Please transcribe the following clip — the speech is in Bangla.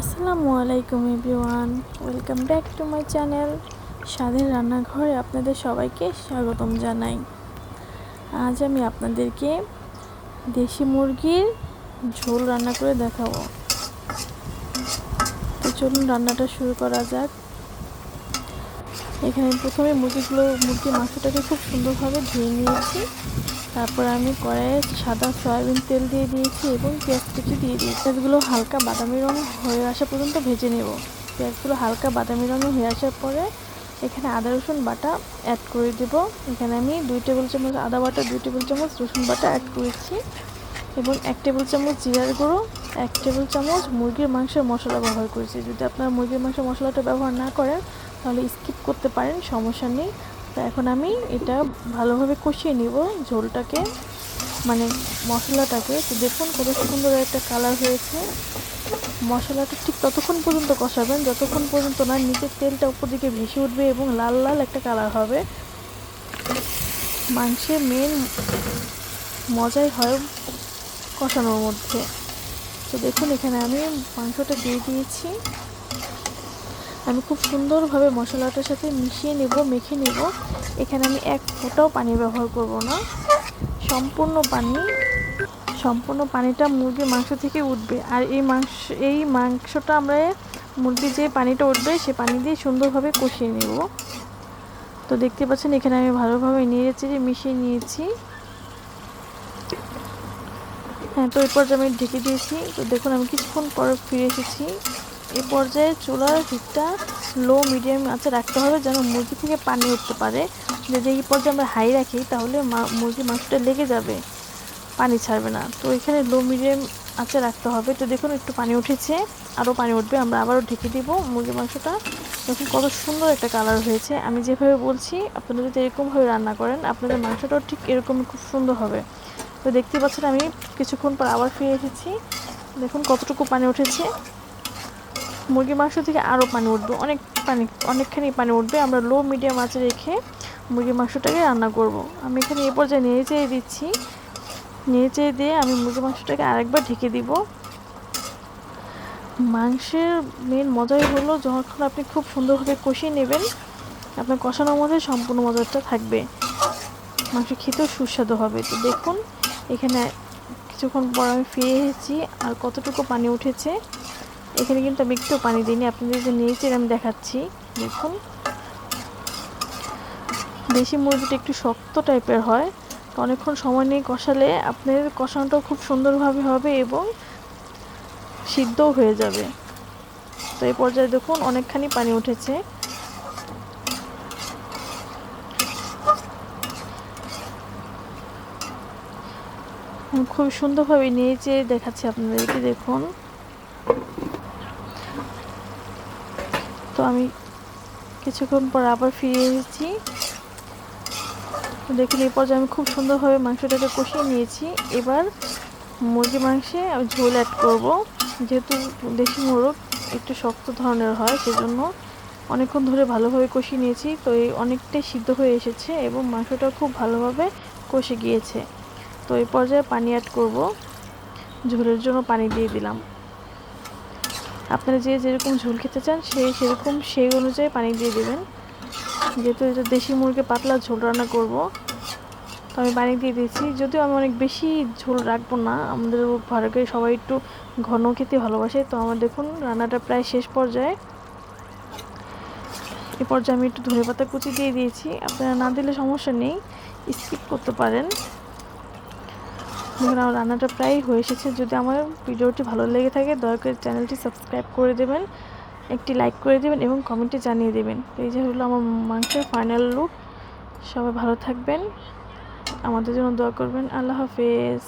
আসসালামু আলাইকুম everyone, welcome back to my channel স্বাদের রান্নাঘরে আপনাদের সবাইকে স্বাগতম জানাই। আজ আমি আপনাদেরকে দেশি মুরগির ঝোল রান্না করে দেখাবো। তো চলুন রান্নাটা শুরু করা যাক। এখানে প্রথমে মুরগিগুলো, মুরগির মাংসটাকে খুব সুন্দরভাবে ধুয়ে নিয়েছি। তারপর আমি কড়াইয়ে সাদা সয়াবিন তেল দিয়ে দিয়েছি এবং পেঁয়াজ কুচি দিয়ে দিয়েছি। পেঁয়াজগুলো হালকা বাদামি রঙ হয়ে আসা পর্যন্ত ভেজে নেব। পেঁয়াজগুলো হালকা বাদামি রঙে হয়ে আসার পরে এখানে আদা, রসুন বাটা অ্যাড করে দেব। এখানে আমি দুই টেবিল চামচ আদা বাটা, দুই টেবিল চামচ রসুন বাটা অ্যাড করেছি এবং এক টেবিল চামচ জিরার গুঁড়ো, এক টেবিল চামচ মুরগির মাংসের মশলা ব্যবহার করেছি। যদি আপনারা মুরগির মাংসের মশলাটা ব্যবহার না করেন, তাহলে স্কিপ করতে পারেন, সমস্যা নেই। তো এখন আমি এটা ভালোভাবে কষিয়ে নিব, ঝোলটাকে মানে মশলাটাকে। তো দেখুন কত সুন্দর একটা কালার হয়েছে। মশলাটা ঠিক ততক্ষণ পর্যন্ত কষাবেন, যতক্ষণ পর্যন্ত না নিচের তেলটা উপর দিকে ভেসে উঠবে এবং লাল লাল একটা কালার হবে। মাংসের মেন মজাই হয় কষানোর মধ্যে। তো দেখুন এখানে আমি মাংসটা দিয়ে দিয়েছি। আমি খুব সুন্দরভাবে মশলাটার সাথে মিশিয়ে নেব, মেখে নেব। এখানে আমি এক ফোঁটাও পানি ব্যবহার করব না। সম্পূর্ণ পানি, সম্পূর্ণ পানিটা মুরগির মাংস থেকে উঠবে। আর এই মাংস, এই মাংসটা আমরা মুরগির যে পানিটা উঠবে, সে পানি দিয়ে সুন্দরভাবে কষিয়ে নেব। তো দেখতে পাচ্ছেন, এখানে আমি ভালোভাবে নিয়ে যে মিশিয়ে নিয়েছি। হ্যাঁ তো এরপর আমি ঢেকে দিয়েছি, তো দেখুন আমি কিছুক্ষণ পরে ফিরে এসেছি। এ পর্যায়ে চুলার হিটটা লো মিডিয়াম আছে, রাখতে হবে যেন মুরগি থেকে পানি উঠতে পারে। যদি এই পর্যায়ে আমরা হাই রাখি, তাহলে মুরগির মাংসটা লেগে যাবে, পানি ছাড়বে না। তো এখানে লো মিডিয়াম আছে, রাখতে হবে। তো দেখুন, একটু পানি উঠেছে আরও পানি উঠবে, আমরা আবারও ঢেকে দিব মুরগির মাংসটা। দেখুন, কত সুন্দর একটা কালার হয়েছে। আমি যেভাবে বলছি, আপনারা যদি এরকমভাবে রান্না করেন, আপনাদের মাংসটাও ঠিক এরকম খুব সুন্দর হবে। তো দেখতে পাচ্ছেন, আমি কিছুক্ষণ পর আবার ফিরে এসেছি। দেখুন, কতটুকু পানি উঠেছে। মুরগির মাংস থেকে আরও পানি উঠবে, অনেক পানি, অনেকখানি পানি উঠবে। আমরা লো মিডিয়াম আঁচে রেখে মুরগির মাংসটাকে রান্না করব। আমি এখানে এ পর্যায়ে নেড়ে চেয়ে দিচ্ছি। নেড়ে চেয়ে দিয়ে আমি মুরগির মাংসটাকে আরেকবার ঢেকে দিব। মাংসের মেন মজাই হলো যখন আপনি খুব সুন্দরভাবে কষিয়ে নেবেন, আপনার কষানোর মধ্যে সম্পূর্ণ মজাটা থাকবে। মাংস খেতেও সুস্বাদু হবে। তো দেখুন, এখানে কিছুক্ষণ পর আমি ফিরে এসেছি আর কতটুকু পানি উঠেছে। এখানে কিন্তু আমি একটু পানি দিইনি আপনাদের যে নিয়েছি আমি দেখাচ্ছি। দেখুন। দেশি মুরগিটা একটু শক্ত টাইপের হয়। তো অনেকক্ষণ সময় নিয়ে কষালে আপনার কষানোটাও খুব সুন্দরভাবে হবে এবং সিদ্ধও হয়ে যাবে। তো এই পর্যায়ে দেখুন, অনেকখানি পানি উঠেছে। খুব সুন্দরভাবে নিয়েছে, দেখাচ্ছি আপনাদেরকে, দেখুন। আমি কিছুক্ষণ পর আবার ফিরে এসেছি। দেখুন, এই পর্যায়ে আমি খুব সুন্দরভাবে মাংসটাকে কষিয়ে নিয়েছি। এবার মুরগি মাংসে আমি ঝোল অ্যাড করব। যেহেতু দেশি মোরগ একটু শক্ত ধরনের হয়, সেজন্য অনেকক্ষণ ধরে ভালোভাবে কষিয়ে নিয়েছি। তো এই অনেকটাই সিদ্ধ হয়ে এসেছে এবং মাংসটা খুব ভালোভাবে কষে গিয়েছে। তো এই পর্যায়ে পানি অ্যাড করব। ঝোলের জন্য পানি দিয়ে দিলাম। আপনারা যে যেরকম ঝোল খেতে চান সেই সেরকম সেই অনুযায়ী পানি দিয়ে দেবেন। যেহেতু এটা দেশি মুরগি পাতলা ঝোল রান্না করব, তো আমি পানি দিয়ে দিয়েছি। যদিও আমি অনেক বেশি ঝোল রাখব না, আমাদের ঘরে সবাই একটু ঘন খেতে ভালোবাসে। তো আমার দেখুন, রান্নাটা প্রায় শেষ পর্যায়ে। এ পর্যায়ে আমি একটু ধনে পাতা কুচি দিয়ে দিয়েছি। আপনারা না দিলে সমস্যা নেই স্কিপ করতে পারেন। দেখুন আমার রান্নাটা প্রায় হয়ে এসেছে। যদি আমার ভিডিওটি ভালো লেগে থাকে, দয়া করে চ্যানেলটি সাবস্ক্রাইব করে দেবেন, একটি লাইক করে দেবেন এবং কমেন্টে জানিয়ে দেবেন। এই যে হলো আমার মাংসের ফাইনাল লুক সবাই ভালো থাকবেন। আমাদের জন্য দোয়া করবেন। আল্লাহ হাফেজ।